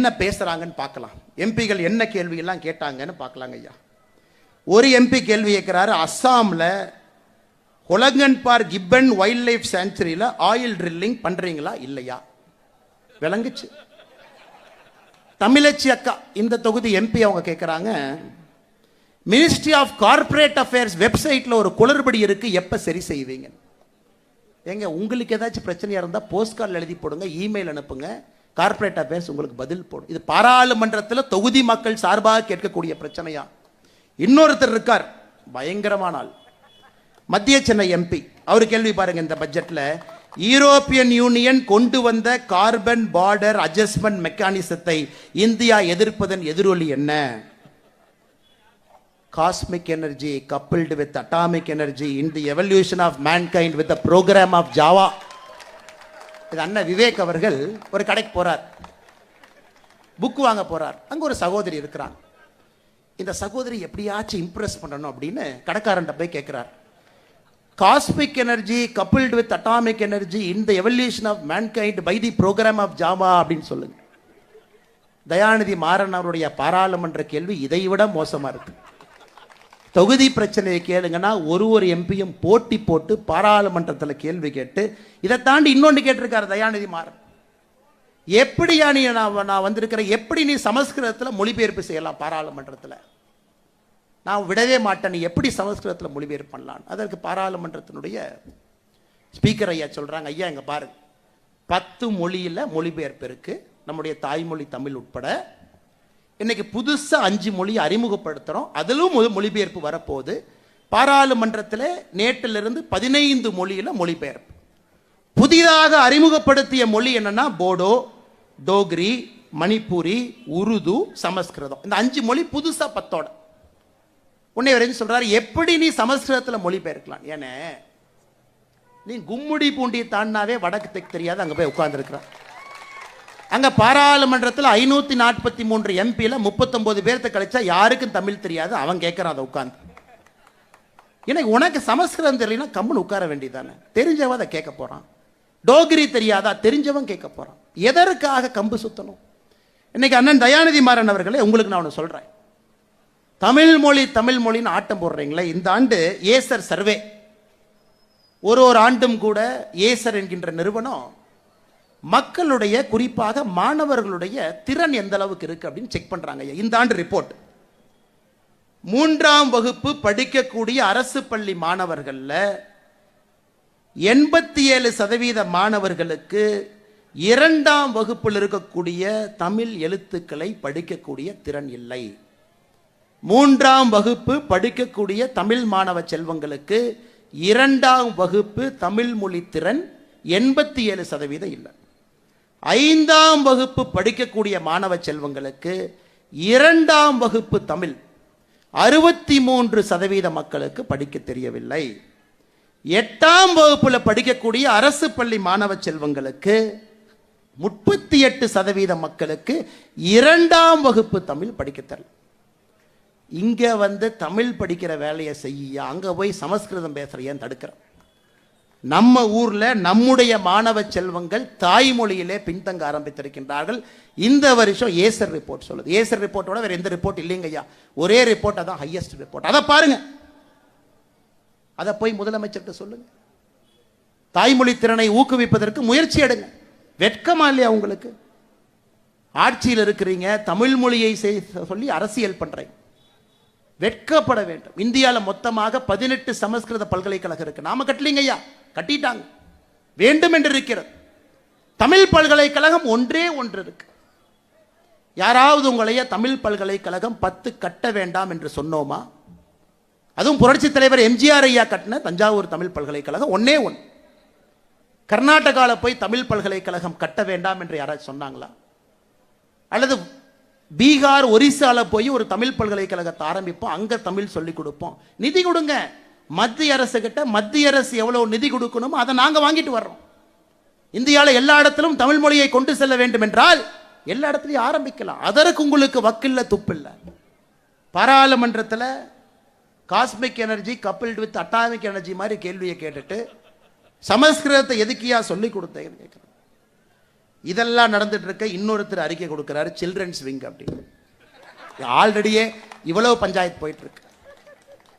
என்ன பேசுறாங்கன்னு பார்க்கலாம். எம்பிகள் என்ன கேள்வி எல்லாம் கேட்டாங்கன்னு பார்க்கலாங்க ஐயா. ஒரு எம்பி கேள்வி கேட்கிறாரு அஸ்ஸாமில் ஹொலங்கன்பார் கிப்பன் வைல்ட் லைஃப் சாங்சுரியில் ஆயில் ட்ரில்லிங் பண்ணுறீங்களா இல்லையா? விளங்குச்சு. தமிழச்சி அக்கா இந்த தொகுதி எம்பி அவங்க கேட்குறாங்க மினிஸ்ட்ரி ஆஃப் கார்ப்பரேட் அஃபேர்ஸ் வெப்சைட்டில் ஒரு குளறுபடி இருக்கு எப்போ சரி செய்வீங்க ஏங்க உங்களுக்கு ஏதாச்சும் பிரச்சனையாக இருந்தால் போஸ்ட் கார்டில் எழுதி போடுங்க இமெயில் அனுப்புங்க. கார்ப்பரேட் அஃபேர்ஸ் உங்களுக்கு பதில் போடும். இது பாராளுமன்றத்தில் தொகுதி மக்கள் சார்பாக கேட்கக்கூடிய பிரச்சனையா? இன்னொருத்தர் இருக்கார் பயங்கரமான ஆள் மத்திய சென்னை எம்பி அவர் கேள்வி பாருங்க இந்த பட்ஜெட்ல யூரோப்பியன் யூனியன் கொண்டு வந்த கார்பன் பார்டர் அட்ஜஸ்ட்மெண்ட் மெக்கானிசத்தை இந்தியா எதிர்ப்பதன் எதிரொலி என்ன? Cosmic energy coupled with atomic energy in the evolution of mankind with the programme of Java இது அண்ணன் விவேக் அவர்கள் ஒரு கடைக்கு போறார். புக் வாங்க போறார். அங்க ஒரு சகோதரி இருக்கிறான். இந்த சகோதரி எப்படியாச்சும் இம்ப்ரெஸ் பண்ணணும் அப்படின்னு கடைக்காரன்ட்ட போய் கேட்கிறார் cosmic energy coupled with atomic energy in the evolution of mankind by the programme of Jama அப்படின்னு சொல்லுங்க. தயாநிதி மாறன் அவருடைய பாராளுமன்ற கேள்வி இதை விட மோசமா இருக்கு. தொகுதி பிரச்சனையை கேளுங்கன்னா ஒரு ஒரு எம்பியும் போட்டி போட்டு பாராளுமன்றத்தில் கேள்வி கேட்டு இதை தாண்டி இன்னொன்று கேட்டிருக்காரு தயாநிதி மாறன். எப்படியா நீ நான் நான் வந்திருக்கிறேன்? எப்படி நீ சமஸ்கிருதத்தில் மொழிபெயர்ப்பு செய்யலாம் பாராளுமன்றத்தில்? நான் விடவே மாட்டேன். நீ எப்படி சமஸ்கிருதத்தில் மொழிபெயர்ப்பு பண்ணலாம்? அதற்கு பாராளுமன்றத்தினுடைய ஸ்பீக்கர் ஐயா சொல்கிறாங்க ஐயா இங்கே பாருங்க. பத்து மொழியில் மொழிபெயர்ப்பு இருக்குது நம்முடைய தாய்மொழி தமிழ் உட்பட இன்னைக்கு புதுசாக அஞ்சு மொழியை அறிமுகப்படுத்துகிறோம் அதிலும் மொழிபெயர்ப்பு வரப்போகுது. பாராளுமன்றத்தில் நேற்றிலிருந்து பதினைந்து மொழியில் மொழிபெயர்ப்பு. புதிதாக அறிமுகப்படுத்திய மொழி என்னன்னா போடோ டோக்ரி மணிப்பூரி உருது சமஸ்கிருதம். இந்த அஞ்சு மொழி புதுசாக பத்தோட. உன்னை வரைக்கும் சொல்கிறார் எப்படி நீ சமஸ்கிருதத்தில் மொழிபெயர்க்கலாம்? ஏன்னா நீ கும்முடி பூண்டி தாண்டாவே வடக்கு தெற்கு தெரியாது அங்கே போய் உட்காந்துருக்குறான் அங்க பாராளுமன்றத்தில் ஐநூத்தி நாற்பத்தி மூன்று எம்பியில் முப்பத்தொன்பது பேர்த்த கழிச்சா யாருக்கும் தமிழ் தெரியாது. அவன் கேட்கறான் அதை உட்கார்ந்து. எனக்கு உனக்கு சமஸ்கிருதம் தெரியலனா கம்முன்னு உட்கார வேண்டியதானே தெரிஞ்சவன் அதை கேட்க போறான். டோகிரி தெரியாதா? தெரிஞ்சவன் கேட்க போறான். எதற்காக கம்பு சுத்தணும்? இன்னைக்கு அண்ணன் தயாநிதி மாறன் அவர்களே உங்களுக்கு நான் ஒன்று சொல்றேன். தமிழ் மொழி தமிழ் மொழின்னு ஆட்டம் போடுறீங்களே இந்த ஆண்டு ஏசர் சர்வே. ஒரு ஒரு ஆண்டும் கூட ஏசர் என்கின்ற நிறுவனம் மக்களுடைய குறிப்பாக மாணவர்களுடைய திறன் எந்த அளவுக்கு இருக்கு அப்படின்னு செக் பண்றாங்க ஐயா. இந்த ஆண்டு ரிப்போர்ட் மூன்றாம் வகுப்பு படிக்கக்கூடிய அரசு பள்ளி மாணவர்களில் எண்பத்தி ஏழு சதவீத மாணவர்களுக்கு இரண்டாம் வகுப்பில் இருக்கக்கூடிய தமிழ் எழுத்துக்களை படிக்கக்கூடிய திறன் இல்லை. மூன்றாம் வகுப்பு படிக்கக்கூடிய தமிழ் மாணவ செல்வங்களுக்கு இரண்டாம் வகுப்பு தமிழ் மொழி திறன் எண்பத்தி ஏழு சதவீதம் இல்லை. ஐந்தாம் வகுப்பு படிக்கக்கூடிய மாணவ செல்வங்களுக்கு இரண்டாம் வகுப்பு தமிழ் அறுபத்தி மூன்று சதவீத மக்களுக்கு படிக்க தெரியவில்லை. எட்டாம் வகுப்பில் படிக்கக்கூடிய அரசு பள்ளி மாணவ செல்வங்களுக்கு முப்பத்தி எட்டு சதவீத மக்களுக்கு இரண்டாம் வகுப்பு தமிழ் படிக்க தெரியல இங்கே வந்து தமிழ் படிக்கிற வேலையை செய்ய அங்கே போய் சமஸ்கிருதம் பேசுறையன் தடுக்கிறோம் நம்ம ஊரில் நம்முடைய மாணவ செல்வங்கள் தாய்மொழியிலே பின்தங்க ஆரம்பித்திருக்கின்றார்கள். இந்த வருஷம் ஏசர் ரிப்போர்ட் சொல்லுது. ஏசர் ரிப்போர்ட்டோட வேறு எந்த ரிப்போர்ட் இல்லைங்க ஐயா. ஒரே ரிப்போர்ட் அதான் ஹையஸ்ட் ரிப்போர்ட் அதை பாருங்க. அதை போய் முதலமைச்சர்கிட்ட சொல்லுங்க. தாய்மொழி திறனை ஊக்குவிப்பதற்கு முயற்சி எடுங்க. வெட்கமா இல்லையா உங்களுக்கு? ஆட்சியில் இருக்கிறீங்க தமிழ் மொழியை சொல்லி அரசியல் பண்ணுறீங்க வெட்கப்பட வேண்டும். இந்தியாவில் மொத்தமாக பதினெட்டு சமஸ்கிருத பல்கலைக்கழகம் இருக்கு. நாம கட்டலிங்கய்யா ஐயா. கட்டிட்டாங்க. வேண்டும் என்று இருக்கிறது. தமிழ் பல்கலைக்கழகம் ஒன்றே ஒன்று இருக்கு. யாராவது உங்களைய தமிழ் பல்கலைக்கழகம் பத்து கட்ட வேண்டாம் என்று சொன்னோமா? அதுவும் புரட்சி தலைவர் எம்ஜிஆர் ஐயா கட்டின தஞ்சாவூர் தமிழ் பல்கலைக்கழகம் ஒன்னே ஒன்று கர்நாடகாவில் போய் தமிழ் பல்கலைக்கழகம் கட்ட வேண்டாம் என்று யாராவது சொன்னாங்களா? அல்லது பீகார் ஒரிசாவில் போய் ஒரு தமிழ் பல்கலைக்கழகத்தை ஆரம்பிப்போம் அங்கே தமிழ் சொல்லிக் கொடுப்போம். நிதி கொடுங்க. மத்திய அரசு கிட்ட மத்திய அரசு எவ்வளவு நிதி கொடுக்கணுமோ அதை நாங்கள் வாங்கிட்டு வர்றோம். இந்தியாவில் எல்லா இடத்திலும் தமிழ் மொழியை கொண்டு செல்ல வேண்டும் என்றால் எல்லா இடத்துலையும் ஆரம்பிக்கலாம். அதற்கு உங்களுக்கு வக்கில்ல துப்பில்ல. பாராளுமன்றத்தில் cosmic energy coupled with atomic energy மாதிரி கேள்வியை கேட்டுட்டு சமஸ்கிருதத்தை எதுக்கியா சொல்லி கொடுத்தேன்னு கேட்குறேன் இதெல்லாம் நடந்துட்டு இருக்க இன்னொருத்தர் அறிக்கை கொடுக்குறாரு சில்ட்ரன்ஸ் விங் அப்படின்னு. ஆல்ரெடியே இவ்வளவு பஞ்சாயத்து போயிட்டு இருக்கு.